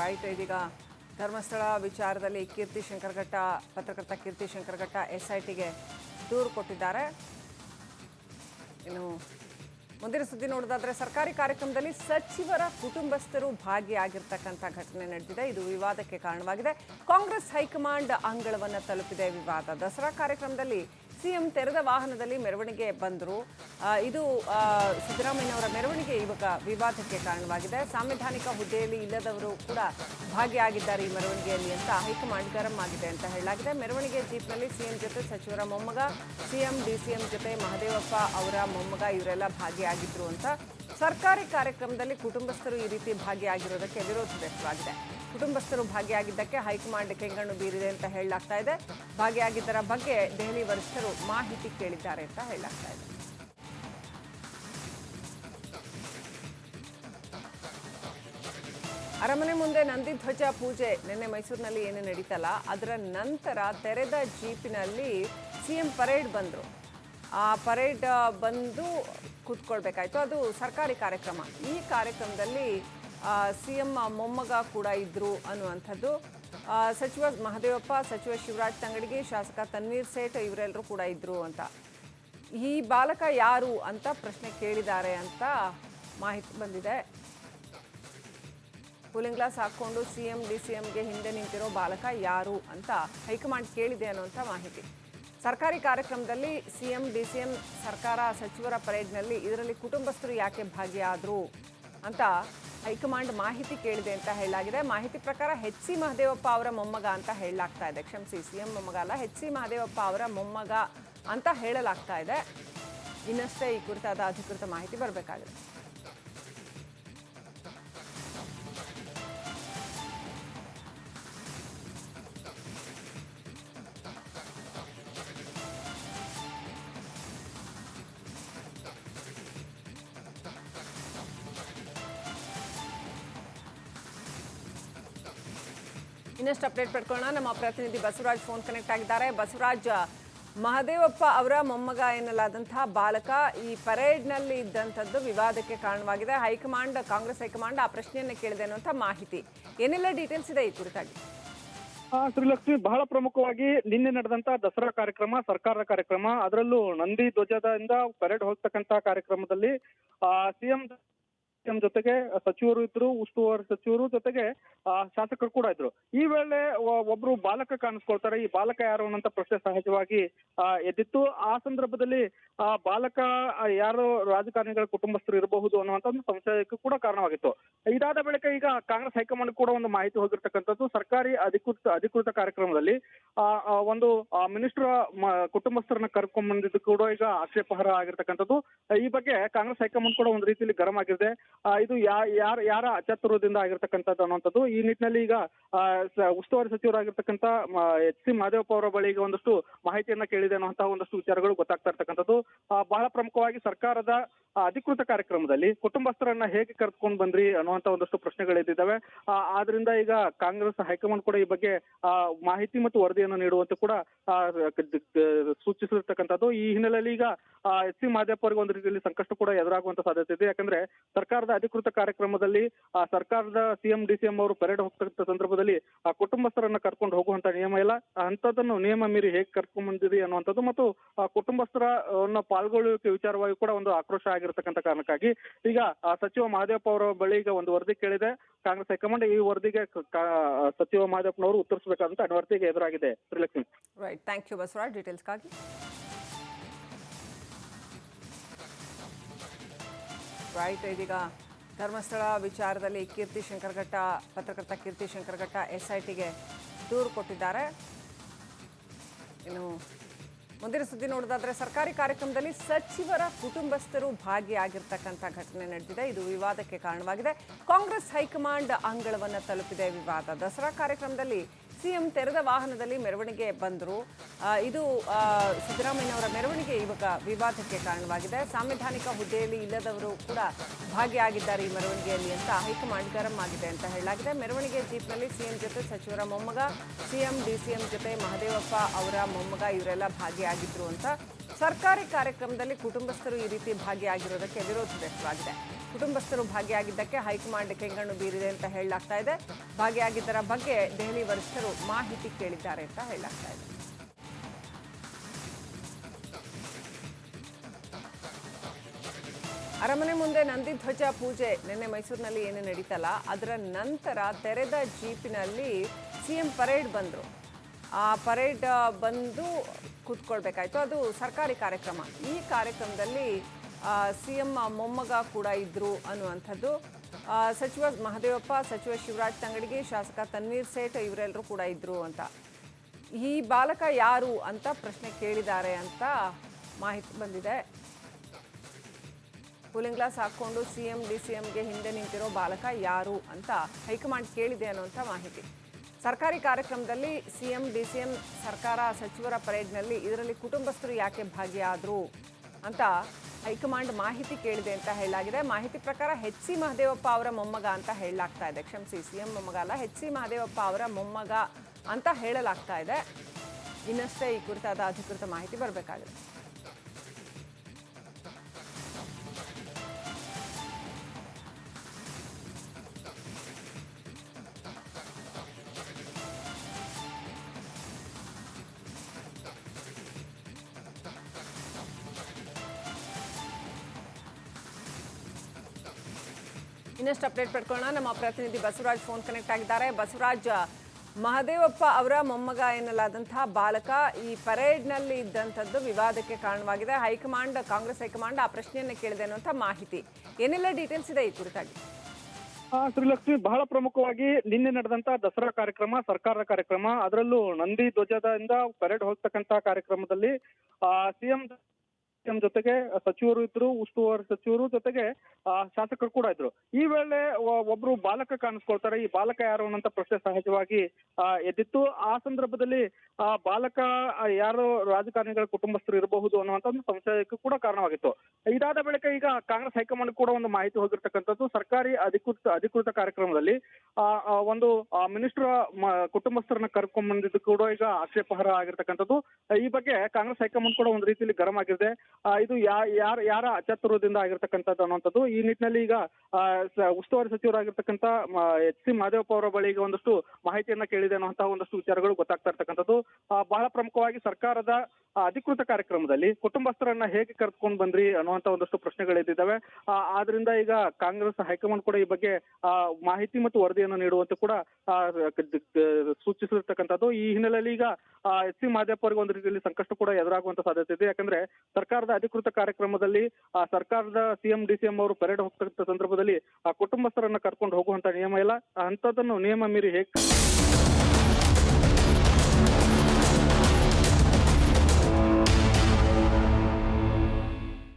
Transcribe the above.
Right ಇದೀಗ ಧರ್ಮಸ್ಥಳ ವಿಚಾರದಲ್ಲಿ ಕೀರ್ತಿ ಶಂಕರಘಟ್ಟ, ಪತ್ರಕರ್ತ ಕೀರ್ತಿ ಶಂಕರಘಟ್ಟ ಎಸ್ ಐ ಟಿಗೆ ದೂರು ಕೊಟ್ಟಿದ್ದಾರೆ. ಇನ್ನು ಮುಂದಿನ ಸುದ್ದಿ ನೋಡೋದಾದರೆ, ಸರ್ಕಾರಿ ಕಾರ್ಯಕ್ರಮದಲ್ಲಿ ಸಚಿವರ ಕುಟುಂಬಸ್ಥರು ಭಾಗಿಯಾಗಿರ್ತಕ್ಕಂಥ ಘಟನೆ ನಡೆದಿದೆ. ಇದು ವಿವಾದಕ್ಕೆ ಕಾರಣವಾಗಿದೆ. ಕಾಂಗ್ರೆಸ್ ಹೈಕಮಾಂಡ್ ಅಂಗಳವನ್ನು ತಲುಪಿದೆ ವಿವಾದ. ದಸರಾ ಕಾರ್ಯಕ್ರಮದಲ್ಲಿ ಸಿಎಂ ತೆರೆದ ವಾಹನದಲ್ಲಿ ಮೆರವಣಿಗೆ ಬಂದರು. ಇದು ಸಿದ್ದರಾಮಯ್ಯ ಸಿದ್ದರಾಮಯ್ಯನವರ ಮೆರವಣಿಗೆ ಇವಾಗ ವಿವಾದಕ್ಕೆ ಕಾರಣವಾಗಿದೆ. ಸಾಂವಿಧಾನಿಕ ಹುದ್ದೆಯಲ್ಲಿ ಇಲ್ಲದವರು ಕೂಡ ಭಾಗಿಯಾಗಿದ್ದಾರೆ ಈ ಮೆರವಣಿಗೆಯಲ್ಲಿ ಅಂತ ಹೈಕಮಾಂಡ್ ಗರಂ ಆಗಿದೆ ಅಂತ ಹೇಳಲಾಗಿದೆ. ಮೆರವಣಿಗೆ ಜೀಪ್ನಲ್ಲಿ ಸಿಎಂ ಜೊತೆ ಸಚಿವರ ಮೊಮ್ಮಗ, ಸಿಎಂ, ಡಿಸಿಎಂ ಜೊತೆ ಮಹದೇವಪ್ಪ ಅವರ ಮೊಮ್ಮಗ ಇವರೆಲ್ಲ ಭಾಗಿಯಾಗಿದ್ರು ಅಂತ ಸರ್ಕಾರಿ ಕಾರ್ಯಕ್ರಮದಲ್ಲಿ ಕುಟುಂಬಸ್ಥರು ಈ ರೀತಿ ಭಾಗಿಯಾಗಿರೋದಕ್ಕೆ ವಿರೋಧ ವ್ಯಕ್ತವಾಗಿದೆ ಕುಟುಂಬಸ್ಥರು ಭಾಗಿಯಾಗಿದ್ದಕ್ಕೆ ಹೈಕಮಾಂಡ್ ಕೆಂಗಣ್ಣು ಬೀರಿದೆ ಅಂತ ಹೇಳಲಾಗ್ತಾ ಇದೆ. ಭಾಗಿಯಾಗಿದ್ದರ ಬಗ್ಗೆ ದೆಹಲಿ ವರಿಷ್ಠರು ಮಾಹಿತಿ ಕೇಳಿದ್ದಾರೆ ಅಂತ ಹೇಳಲಾಗ್ತಾ ಇದೆ. ಅರಮನೆ ಮುಂದೆ ನಂದಿಧ್ವಜ ಪೂಜೆ ನಿನ್ನೆ ಮೈಸೂರಿನಲ್ಲಿ ಏನು ನಡೀತಲ್ಲ, ಅದರ ನಂತರ ತೆರೆದ ಜೀಪಿನಲ್ಲಿ ಸಿಎಂ ಪರೇಡ್ ಬಂದರು. ಆ ಪರೇಡ್ ಬಂದು ಕೂತ್ಕೊಳ್ಬೇಕಾಯ್ತು. ಅದು ಸರ್ಕಾರಿ ಕಾರ್ಯಕ್ರಮ. ಈ ಕಾರ್ಯಕ್ರಮದಲ್ಲಿ ಸಿ ಎಂ ಮೊಮ್ಮಗ ಕೂಡ ಇದ್ದರು ಅನ್ನುವಂಥದ್ದು. ಸಚಿವ ಮಹದೇವಪ್ಪ, ಸಚಿವ ಶಿವರಾಜ್ ತಂಗಡಿಗೆ ಶಾಸಕ ತನ್ವೀರ್ ಸೇಠ್ ಇವರೆಲ್ಲರೂ ಕೂಡ ಇದ್ದರು ಅಂತ. ಈ ಬಾಲಕ ಯಾರು ಅಂತ ಪ್ರಶ್ನೆ ಕೇಳಿದ್ದಾರೆ ಅಂತ ಮಾಹಿತಿ ಬಂದಿದೆ. ಕೂಲಿಂಗ್ ಗ್ಲಾಸ್ ಹಾಕ್ಕೊಂಡು ಸಿ ಎಂ ಡಿ ಸಿ ಎಂಗೆ ಹಿಂದೆ ನಿಂತಿರೋ ಬಾಲಕ ಯಾರು ಅಂತ ಹೈಕಮಾಂಡ್ ಕೇಳಿದೆ ಅನ್ನುವಂಥ ಮಾಹಿತಿ. ಸರ್ಕಾರಿ ಕಾರ್ಯಕ್ರಮದಲ್ಲಿ C M D C M ಸರ್ಕಾರ ಸಚಿವರ ಪರೇಡ್ನಲ್ಲಿ ಇದರಲ್ಲಿ ಕುಟುಂಬಸ್ಥರು ಯಾಕೆ ಭಾಗಿಯಾದರು ಅಂತ ಹೈಕಮಾಂಡ್ ಮಾಹಿತಿ ಕೇಳಿದೆ ಅಂತ ಹೇಳಲಾಗಿದೆ. ಮಾಹಿತಿ ಪ್ರಕಾರ ಹೆಚ್ ಸಿ ಮಹದೇವಪ್ಪ ಅವರ ಮೊಮ್ಮಗ ಅಂತ ಹೇಳಲಾಗ್ತಾ ಇದೆ. ಕ್ಷಮಿಸಿ ಸಿ ಎಂ ಮೊಮ್ಮಗ ಅಲ್ಲ ಹೆಚ್ ಸಿ ಮಹದೇವಪ್ಪ ಅವರ ಮೊಮ್ಮಗ ಅಂತ ಹೇಳಲಾಗ್ತಾ ಇದೆ. ಇನ್ನಷ್ಟೇ ಈ ಕುರಿತಾದ ಅಧಿಕೃತ ಮಾಹಿತಿ ಬರಬೇಕಾಗಿದೆ. ಇನ್ನಷ್ಟು ಅಪ್ಡೇಟ್ ಪಡ್ಕೊಳ್ಳೋಣ. ನಮ್ಮ ಪ್ರತಿನಿಧಿ ಬಸವರಾಜ್ ಫೋನ್ ಕನೆಕ್ಟ್ ಆಗಿದ್ದಾರೆ. ಬಸವರಾಜ್ ಮಹದೇವಪ್ಪ ಅವರ ಮೊಮ್ಮಗ ಎನ್ನಲಾದಂತಹ ಬಾಲಕ ಈ ಪರೇಡ್ನಲ್ಲಿ ಇದ್ದಂಥದ್ದು ವಿವಾದಕ್ಕೆ ಕಾರಣವಾಗಿದೆ. ಹೈಕಮಾಂಡ್ ಕಾಂಗ್ರೆಸ್ ಹೈಕಮಾಂಡ್ ಆ ಪ್ರಶ್ನೆಯನ್ನು ಕೇಳಿದೆ ಅನ್ನುವಂಥ ಮಾಹಿತಿ. ಏನೆಲ್ಲ ಡೀಟೇಲ್ಸ್ ಇದೆ ಈ ಕುರಿತಾಗಿ? ಆ, ಶ್ರೀಲಕ್ಷ್ಮಿ ಬಹಳ ಪ್ರಮುಖವಾಗಿ ನಿನ್ನೆ ನಡೆದಂತ ದಸರಾ ಕಾರ್ಯಕ್ರಮ ಸರ್ಕಾರದ ಕಾರ್ಯಕ್ರಮ. ಅದರಲ್ಲೂ ನಂದಿ ಧ್ವಜದಿಂದ ಪರೇಡ್ ಹೋಗ್ತಕ್ಕಂತ ಕಾರ್ಯಕ್ರಮದಲ್ಲಿ ಸಿಎಂ ಸಿಎಂ ಜೊತೆಗೆ ಸಚಿವರು ಇದ್ರು ಉಸ್ತುವಾರಿ ಸಚಿವರು ಜೊತೆಗೆ ಶಾಸಕರು ಕೂಡ ಇದ್ರು. ಈ ವೇಳೆ ಒಬ್ರು ಬಾಲಕ ಕಾಣಿಸ್ಕೊಳ್ತಾರೆ. ಈ ಬಾಲಕ ಯಾರು ಅನ್ನೋಂತ ಪ್ರಶ್ನೆ ಸಹಜವಾಗಿ ಎದ್ದಿತ್ತು. ಆ ಸಂದರ್ಭದಲ್ಲಿ ಆ ಬಾಲಕ ಯಾರು ರಾಜಕಾರಣಿಗಳ ಕುಟುಂಬಸ್ಥರು ಇರಬಹುದು ಅನ್ನುವಂತ ಒಂದು ಸಂಶಯಕ್ಕೂ ಕೂಡ ಕಾರಣವಾಗಿತ್ತು. ಇದಾದ ಬಳಿಕ ಈಗ ಕಾಂಗ್ರೆಸ್ ಹೈಕಮಾಂಡ್ ಕೂಡ ಒಂದು ಮಾಹಿತಿ ಹೋಗಿರ್ತಕ್ಕಂಥದ್ದು. ಸರ್ಕಾರಿ ಅಧಿಕೃತ ಅಧಿಕೃತ ಕಾರ್ಯಕ್ರಮದಲ್ಲಿ ಆ, ಒಂದು ಮಿನಿಸ್ಟರ್ ಕುಟುಂಬಸ್ಥರನ್ನ ಕರ್ಕೊಂಡ್ ಬಂದಿದ್ದು ಕೂಡ ಈಗ ಆಕ್ಷೇಪಾರ್ಹ ಆಗಿರ್ತಕ್ಕಂಥದ್ದು. ಈ ಬಗ್ಗೆ ಕಾಂಗ್ರೆಸ್ ಹೈಕಮಾಂಡ್ ಕೂಡ ಒಂದು ರೀತಿಯಲ್ಲಿ ಗರಂ ಆಗಿದೆ. ಇದು ಯಾರ ಯಾರ ಅಚಾತುರ್ಯದಿಂದ ಆಗಿರ್ತಕ್ಕಂಥದ್ದು ಅನ್ನುವಂಥದ್ದು. ಈ ನಿಟ್ಟಿನಲ್ಲಿ ಈಗ ಉಸ್ತುವಾರಿ ಸಚಿವರಾಗಿರ್ತಕ್ಕಂಥ ಎಚ್ ಸಿ ಮಹದೇವಪ್ಪ ಅವರ ಬಳಿ ಈಗ ಒಂದಷ್ಟು ಮಾಹಿತಿಯನ್ನ ಕೇಳಿದೆ ಅನ್ನುವಂತಹ ಒಂದಷ್ಟು ವಿಚಾರಗಳು ಗೊತ್ತಾಗ್ತಾ ಇರ್ತಕ್ಕಂಥದ್ದು. ಬಹಳ ಪ್ರಮುಖವಾಗಿ ಸರ್ಕಾರದ ಅಧಿಕೃತ ಕಾರ್ಯಕ್ರಮದಲ್ಲಿ ಕುಟುಂಬಸ್ಥರನ್ನ ಹೇಗೆ ಕರೆದುಕೊಂಡು ಬಂದ್ರಿ ಅನ್ನುವಂತ ಒಂದಷ್ಟು ಪ್ರಶ್ನೆಗಳು ಎದ್ದಿದ್ದಾವೆ. ಆದ್ರಿಂದ ಈಗ ಕಾಂಗ್ರೆಸ್, ಹೈಕಮಾಂಡ್ ಕೂಡ ಈ ಬಗ್ಗೆ ಮಾಹಿತಿ ಮತ್ತು ವರದಿಯನ್ನು ನೀಡುವಂತೆ ಕೂಡ ಸೂಚಿಸಿರ್ತಕ್ಕಂಥದ್ದು. ಈ ಹಿನ್ನೆಲೆಯಲ್ಲಿ ಈಗ ಎಚ್ ಸಿ ಮಹದೇವಪ್ಪ ಅವರಿಗೆ ಒಂದು ರೀತಿಯಲ್ಲಿ ಸಂಕಷ್ಟ ಕೂಡ ಎದುರಾಗುವಂತ ಸಾಧ್ಯತೆ ಇದೆ. ಯಾಕಂದ್ರೆ ಸರ್ಕಾರದ ಅಧಿಕೃತ ಕಾರ್ಯಕ್ರಮದಲ್ಲಿ ಆ, ಸರ್ಕಾರದ ಸಿಎಂ ಡಿಸಿಎಂ ಅವರು ಪರೇಡ್ ಹೋಗ್ತಕ್ಕಂಥ ಸಂದರ್ಭದಲ್ಲಿ ಆ ಕುಟುಂಬಸ್ಥರನ್ನ ಕರ್ಕೊಂಡು ಹೋಗುವಂತ ನಿಯಮ ಇಲ್ಲ ಅಂತದನ್ನು ನಿಯಮ ಮೀರಿ ಹೇಗೆ ಕರ್ಕೊಂಡ್ ಬಂದಿದೆ ಅನ್ನುವಂಥದ್ದು ಮತ್ತು ಆ ಕುಟುಂಬಸ್ಥರ ಅನ್ನ ಪಾಲ್ಗೊಳ್ಳುವಿಕೆ ವಿಚಾರವಾಗಿ ಕೂಡ ಒಂದು ಆಕ್ರೋಶ ಆಗಿರ್ತಕ್ಕಂಥ ಕಾರಣಕ್ಕಾಗಿ. ಈಗ ಆ ಸಚಿವ ಮಹದೇವಪ್ಪ ಅವರ ಬಳಿ ಈಗ ಒಂದು ವರದಿ ಕೇಳಿದೆ. ಕಾಂಗ್ರೆಸ್ ಹೈಕಮಾಂಡ್ ಈ ವರದಿಗೆ ಸಚಿವ ಮಹದೇವಪ್ಪನವರು ಉತ್ತರಿಸಬೇಕಾದಂತ ಅನಿವಾರ್ಯತೆಗೆ ಎದುರಾಗಿದೆ. Srilakshmi right thank you Basavaraj. ಡೀಟೇಲ್ಸ್ಗಾಗಿ right ಇದೀಗ ಧರ್ಮಸ್ಥಳ, ವಿಚಾರದಲ್ಲಿ ಕೀರ್ತಿ ಶಂಕರಘಟ್ಟ, ಪತ್ರಕರ್ತ ಕೀರ್ತಿ ಶಂಕರಘಟ್ಟ ಎಸ್ ಐ ಟಿಗೆ ದೂರು ಕೊಟ್ಟಿದ್ದಾರೆ. ಇನ್ನು ಮುಂದಿನ ಸುದ್ದಿ ನೋಡೋದಾದರೆ, ಸರ್ಕಾರಿ ಕಾರ್ಯಕ್ರಮದಲ್ಲಿ ಸಚಿವರ ಕುಟುಂಬಸ್ಥರು ಭಾಗಿಯಾಗಿರ್ತಕ್ಕಂಥ ಘಟನೆ ನಡೆದಿದೆ. ಇದು ವಿವಾದಕ್ಕೆ ಕಾರಣವಾಗಿದೆ. ಕಾಂಗ್ರೆಸ್ ಹೈಕಮಾಂಡ್ ಅಂಗಳವನ್ನು ತಲುಪಿದೆ ವಿವಾದ. ದಸರಾ ಕಾರ್ಯಕ್ರಮದಲ್ಲಿ ಸಿಎಂ ತೆರೆದ ವಾಹನದಲ್ಲಿ ಮೆರವಣಿಗೆ ಬಂದರು. ಇದು ಸಿದ್ದರಾಮಯ್ಯ ಸಿದ್ದರಾಮಯ್ಯನವರ ಮೆರವಣಿಗೆ ಇವಾಗ ವಿವಾದಕ್ಕೆ ಕಾರಣವಾಗಿದೆ. ಸಾಂವಿಧಾನಿಕ ಹುದ್ದೆಯಲ್ಲಿ ಇಲ್ಲದವರು ಕೂಡ ಭಾಗಿಯಾಗಿದ್ದಾರೆ ಈ ಮೆರವಣಿಗೆಯಲ್ಲಿ ಅಂತ ಹೈಕಮಾಂಡ್ ಗರಂ ಆಗಿದೆ ಅಂತ ಹೇಳಲಾಗಿದೆ. ಮೆರವಣಿಗೆ ಜೀಪ್ನಲ್ಲಿ ಸಿಎಂ ಜೊತೆ ಸಚಿವರ ಮೊಮ್ಮಗ, ಸಿಎಂ, ಡಿಸಿಎಂ ಜೊತೆ ಮಹದೇವಪ್ಪ ಅವರ ಮೊಮ್ಮಗ ಇವರೆಲ್ಲ ಭಾಗಿಯಾಗಿದ್ರು ಅಂತ ಸರ್ಕಾರಿ ಕಾರ್ಯಕ್ರಮದಲ್ಲಿ ಕುಟುಂಬಸ್ಥರು ಈ ರೀತಿ ಭಾಗಿಯಾಗಿರೋದಕ್ಕೆ ವಿರೋಧ ವ್ಯಕ್ತವಾಗಿದೆ ಕುಟುಂಬಸ್ಥರು ಭಾಗಿಯಾಗಿದ್ದಕ್ಕೆ ಹೈಕಮಾಂಡ್ ಕೆಂಗಣ್ಣು ಬೀರಿದೆ ಅಂತ ಹೇಳಲಾಗ್ತಾ ಇದೆ. ಭಾಗಿಯಾಗಿದ್ದರ ಬಗ್ಗೆ ದೆಹಲಿ ವರಿಷ್ಠರು ಮಾಹಿತಿ ಕೇಳಿದ್ದಾರೆ ಅಂತ ಹೇಳಲಾಗ್ತಾ ಇದೆ. ಅರಮನೆ ಮುಂದೆ ನಂದಿಧ್ವಜ ಪೂಜೆ ನಿನ್ನೆ ಮೈಸೂರಿನಲ್ಲಿ ಏನು ನಡೀತಲ್ಲ, ಅದರ ನಂತರ ತೆರೆದ ಜೀಪಿನಲ್ಲಿ ಸಿಎಂ ಪರೇಡ್ ಬಂದರು. ಆ ಪರೇಡ್ ಬಂದು ಕೂತ್ಕೊಳ್ಬೇಕಾಯ್ತು. ಅದು ಸರ್ಕಾರಿ ಕಾರ್ಯಕ್ರಮ. ಈ ಕಾರ್ಯಕ್ರಮದಲ್ಲಿ ಸಿ ಎಂ ಮೊಮ್ಮಗ ಕೂಡ ಇದ್ರು ಅನ್ನುವಂಥದ್ದು. ಸಚಿವ ಮಹದೇವಪ್ಪ, ಸಚಿವ ಶಿವರಾಜ್ ತಂಗಡಿಗೆ ಶಾಸಕ ತನ್ವೀರ್ ಸೇಠ್ ಇವರೆಲ್ಲರೂ ಕೂಡ ಇದ್ರು ಅಂತ. ಈ ಬಾಲಕ ಯಾರು ಅಂತ ಪ್ರಶ್ನೆ ಕೇಳಿದ್ದಾರೆ ಅಂತ ಮಾಹಿತಿ ಬಂದಿದೆ. ಕೂಲಿಂಗ್ ಗ್ಲಾಸ್ ಹಾಕ್ಕೊಂಡು ಸಿ ಎಂ ಡಿ ಸಿ ಎಂಗೆ ಹಿಂದೆ ನಿಂತಿರೋ ಬಾಲಕ ಯಾರು ಅಂತ ಹೈಕಮಾಂಡ್ ಕೇಳಿದೆ ಅನ್ನುವಂಥ ಮಾಹಿತಿ. ಸರ್ಕಾರಿ ಕಾರ್ಯಕ್ರಮದಲ್ಲಿ C M D C M ಸರ್ಕಾರ ಸಚಿವರ ಪರೇಡ್ನಲ್ಲಿ ಇದರಲ್ಲಿ ಕುಟುಂಬಸ್ಥರು ಯಾಕೆ ಭಾಗಿಯಾದರು ಅಂತ ಹೈಕಮಾಂಡ್ ಮಾಹಿತಿ ಕೇಳಿದೆ ಅಂತ ಹೇಳಲಾಗಿದೆ. ಮಾಹಿತಿ ಪ್ರಕಾರ ಹೆಚ್ ಸಿ ಮಹದೇವಪ್ಪ ಅವರ ಮೊಮ್ಮಗ ಅಂತ ಹೇಳಲಾಗ್ತಾ ಇದೆ. ಕ್ಷಮಿಸಿ ಸಿ ಎಂ ಮೊಮ್ಮಗ ಅಲ್ಲ ಹೆಚ್ ಸಿ ಮಹದೇವಪ್ಪ ಅವರ ಮೊಮ್ಮಗ ಅಂತ ಹೇಳಲಾಗ್ತಾ ಇದೆ. ಇನ್ನಷ್ಟೇ ಈ ಕುರಿತಾದ ಅಧಿಕೃತ ಮಾಹಿತಿ ಬರಬೇಕಾಗಿದೆ. ಇನ್ನಷ್ಟು ಅಪ್ಡೇಟ್ ಪಡ್ಕೊಳ್ಳೋಣ. ನಮ್ಮ ಪ್ರತಿನಿಧಿ ಬಸವರಾಜ್ ಫೋನ್ ಕನೆಕ್ಟ್ ಆಗಿದ್ದಾರೆ. ಬಸವರಾಜ್ ಮಹದೇವಪ್ಪ ಅವರ ಮೊಮ್ಮಗ ಎನ್ನಲಾದಂತಹ ಬಾಲಕ ಈ ಪರೇಡ್ನಲ್ಲಿ ಇದ್ದಂಥದ್ದು ವಿವಾದಕ್ಕೆ ಕಾರಣವಾಗಿದೆ. ಹೈಕಮಾಂಡ್ ಕಾಂಗ್ರೆಸ್ ಹೈಕಮಾಂಡ್ ಆ ಪ್ರಶ್ನೆಯನ್ನು ಕೇಳಿದೆ ಅನ್ನುವಂಥ ಮಾಹಿತಿ. ಏನೆಲ್ಲ ಡೀಟೇಲ್ಸ್ ಇದೆ ಈ ಕುರಿತಾಗಿ? ಆ, ಶ್ರೀಲಕ್ಷ್ಮಿ ಬಹಳ ಪ್ರಮುಖವಾಗಿ ನಿನ್ನೆ ನಡೆದಂತ ದಸರಾ ಕಾರ್ಯಕ್ರಮ ಸರ್ಕಾರದ ಕಾರ್ಯಕ್ರಮ. ಅದರಲ್ಲೂ ನಂದಿ ಧ್ವಜದಿಂದ ಪರೇಡ್ ಹೋಗ್ತಕ್ಕಂತ ಕಾರ್ಯಕ್ರಮದಲ್ಲಿ ಸಿಎಂ ಸಿಎಂ ಜೊತೆಗೆ ಸಚಿವರು ಇದ್ರು ಉಸ್ತುವಾರಿ ಸಚಿವರು ಜೊತೆಗೆ ಶಾಸಕರು ಕೂಡ ಇದ್ರು. ಈ ವೇಳೆ ಒಬ್ರು ಬಾಲಕ ಕಾಣಿಸ್ಕೊಳ್ತಾರೆ. ಈ ಬಾಲಕ ಯಾರು ಅನ್ನೋಂತ ಪ್ರಶ್ನೆ ಸಹಜವಾಗಿ ಎದ್ದಿತ್ತು. ಆ ಸಂದರ್ಭದಲ್ಲಿ ಆ ಬಾಲಕ ಯಾರು ರಾಜಕಾರಣಿಗಳ ಕುಟುಂಬಸ್ಥರು ಇರಬಹುದು ಅನ್ನುವಂತ ಒಂದು ಸಂಶಯಕ್ಕೂ ಕೂಡ ಕಾರಣವಾಗಿತ್ತು. ಇದಾದ ಬಳಿಕ ಈಗ ಕಾಂಗ್ರೆಸ್ ಹೈಕಮಾಂಡ್ ಕೂಡ ಒಂದು ಮಾಹಿತಿ ಹೋಗಿರ್ತಕ್ಕಂಥದ್ದು. ಸರ್ಕಾರಿ ಅಧಿಕೃತ ಅಧಿಕೃತ ಕಾರ್ಯಕ್ರಮದಲ್ಲಿ ಆ, ಒಂದು ಮಿನಿಸ್ಟರ್ ಕುಟುಂಬಸ್ಥರನ್ನ ಕರ್ಕೊಂಡ್ ಬಂದಿದ್ದು ಕೂಡ ಈಗ ಆಕ್ಷೇಪಾರ್ಹ ಆಗಿರ್ತಕ್ಕಂಥದ್ದು. ಈ ಬಗ್ಗೆ ಕಾಂಗ್ರೆಸ್ ಹೈಕಮಾಂಡ್ ಕೂಡ ಒಂದು ರೀತಿಯಲ್ಲಿ ಗರಂ ಆಗಿದೆ. ಇದು ಯಾರ ಯಾರ ಅಚತುರದಿಂದ ಆಗಿರ್ತಕ್ಕಂಥದ್ದು ಅನ್ನುವಂಥದ್ದು ಈ ನಿಟ್ಟಿನಲ್ಲಿ ಈಗ ಉಸ್ತುವಾರಿ ಸಚಿವರಾಗಿರ್ತಕ್ಕಂಥ ಎಚ್ ಸಿ ಮಹದೇವಪ್ಪ ಅವರ ಬಳಿ ಈಗ ಒಂದಷ್ಟು ಮಾಹಿತಿಯನ್ನ ಕೇಳಿದೆ ಅನ್ನುವಂತಹ ಒಂದಷ್ಟು ವಿಚಾರಗಳು ಗೊತ್ತಾಗ್ತಾ ಇರ್ತಕ್ಕಂಥದ್ದು. ಬಹಳ ಪ್ರಮುಖವಾಗಿ ಸರ್ಕಾರದ ಅಧಿಕೃತ ಕಾರ್ಯಕ್ರಮದಲ್ಲಿ ಕುಟುಂಬಸ್ಥರನ್ನ ಹೇಗೆ ಕರೆದುಕೊಂಡು ಬಂದ್ರಿ ಅನ್ನುವಂತ ಒಂದಷ್ಟು ಪ್ರಶ್ನೆಗಳು ಆ, ಆದ್ರಿಂದ ಈಗ ಕಾಂಗ್ರೆಸ್ ಹೈಕಮಾಂಡ್ ಕೂಡ ಈ ಬಗ್ಗೆ ಮಾಹಿತಿ ಮತ್ತು ವರದಿಯನ್ನು ನೀಡುವಂತೆ ಕೂಡ ಸೂಚಿಸಿರ್ತಕ್ಕಂಥದ್ದು. ಈ ಹಿನ್ನೆಲೆಯಲ್ಲಿ ಈಗ ಎಸ್ ಸಿ ಮಹದೇವಪ್ಪ ಅವರಿಗೆ ಒಂದು ರೀತಿಯಲ್ಲಿ ಸಂಕಷ್ಟ ಕೂಡ ಎದುರಾಗುವಂತ ಸಾಧ್ಯತೆ ಇದೆ. ಯಾಕಂದ್ರೆ ಸರ್ಕಾರದ ಅಧಿಕೃತ ಕಾರ್ಯಕ್ರಮದಲ್ಲಿ ಸರ್ಕಾರದ ಸಿಎಂ ಡಿ ಸಿಎಂ ಅವರು ಪರೇಡ್ ಹೋಗ್ತಕ್ಕಂಥ ಸಂದರ್ಭದಲ್ಲಿ ಆ ಕುಟುಂಬಸ್ಥರನ್ನ ಕರ್ಕೊಂಡು ಹೋಗುವಂತ ನಿಯಮ ಇಲ್ಲ. ಅಂತದನ್ನು ನಿಯಮ ಮೀರಿ ಹೇಗೆ